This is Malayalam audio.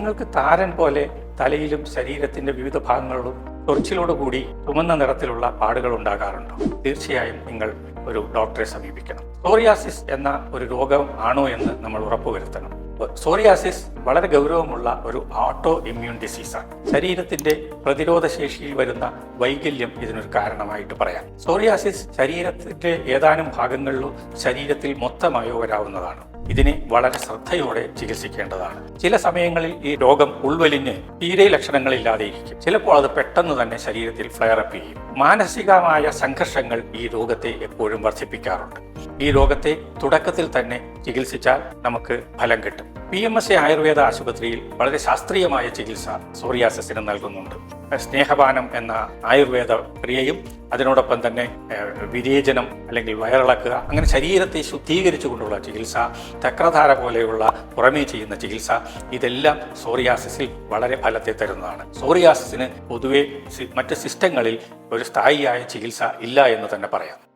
നിങ്ങൾക്ക് താരൻ പോലെ തലയിലും ശരീരത്തിന്റെ വിവിധ ഭാഗങ്ങളിലും തുറച്ചിലോട് കൂടി ചുമന്ന നിറത്തിലുള്ള പാടുകൾ ഉണ്ടാകാറുണ്ടോ? തീർച്ചയായും നിങ്ങൾ ഒരു ഡോക്ടറെ സമീപിക്കണം. സോറിയാസിസ് എന്ന ഒരു രോഗം ആണോ എന്ന് നമ്മൾ ഉറപ്പുവരുത്തണം. സോറിയാസിസ് വളരെ ഗൗരവമുള്ള ഒരു ഓട്ടോ ഇമ്മ്യൂൺ ഡിസീസാണ്. ശരീരത്തിന്റെ പ്രതിരോധ ശേഷിയിൽ വരുന്ന വൈകല്യം ഇതിനൊരു കാരണമായിട്ട് പറയാം. സോറിയാസിസ് ശരീരത്തിന്റെ ഏതാനും ഭാഗങ്ങളിലും ശരീരത്തിൽ മൊത്തമായോ വരാവുന്നതാണ് ഇതിനെ വളരെ ശ്രദ്ധയോടെ ചികിത്സിക്കേണ്ടതാണ്. ചില സമയങ്ങളിൽ ഈ രോഗം ഉൾവലിഞ്ഞ് തീരെ ലക്ഷണങ്ങളില്ലാതെ ഇരിക്കും ചിലപ്പോൾ അത് പെട്ടെന്ന് തന്നെ ശരീരത്തിൽ ഫ്ലയർ അപ്പ് ചെയ്യും. മാനസികമായ സംഘർഷങ്ങൾ ഈ രോഗത്തെ എപ്പോഴും വർദ്ധിപ്പിക്കാറുണ്ട്. ഈ രോഗത്തെ തുടക്കത്തിൽ തന്നെ ചികിത്സിച്ചാൽ നമുക്ക് ഫലം കിട്ടും. P M S A Ayurveda ആശുപത്രിയിൽ വളരെ ശാസ്ത്രീയമായ ചികിത്സ സോറിയാസിന് നൽകുന്നുണ്ട്. സ്നേഹപാനം എന്ന ആയുർവേദ ക്രിയയും അതിനോടൊപ്പം തന്നെ വിരേചനം അല്ലെങ്കിൽ വയറിളക്കുക അങ്ങനെ ശരീരത്തെ ശുദ്ധീകരിച്ചു കൊണ്ടുള്ള ചികിത്സ ചക്രധാര പോലെയുള്ള പുറമേ ചെയ്യുന്ന ചികിത്സ ഇതെല്ലാം സോറിയാസിസിൽ വളരെ ഫലത്തെ തരുന്നതാണ്. സോറിയാസിസിന് പൊതുവെ മറ്റ് സിസ്റ്റങ്ങളിൽ ഒരു സ്ഥായിയായ ചികിത്സ ഇല്ല എന്ന് തന്നെ പറയാം.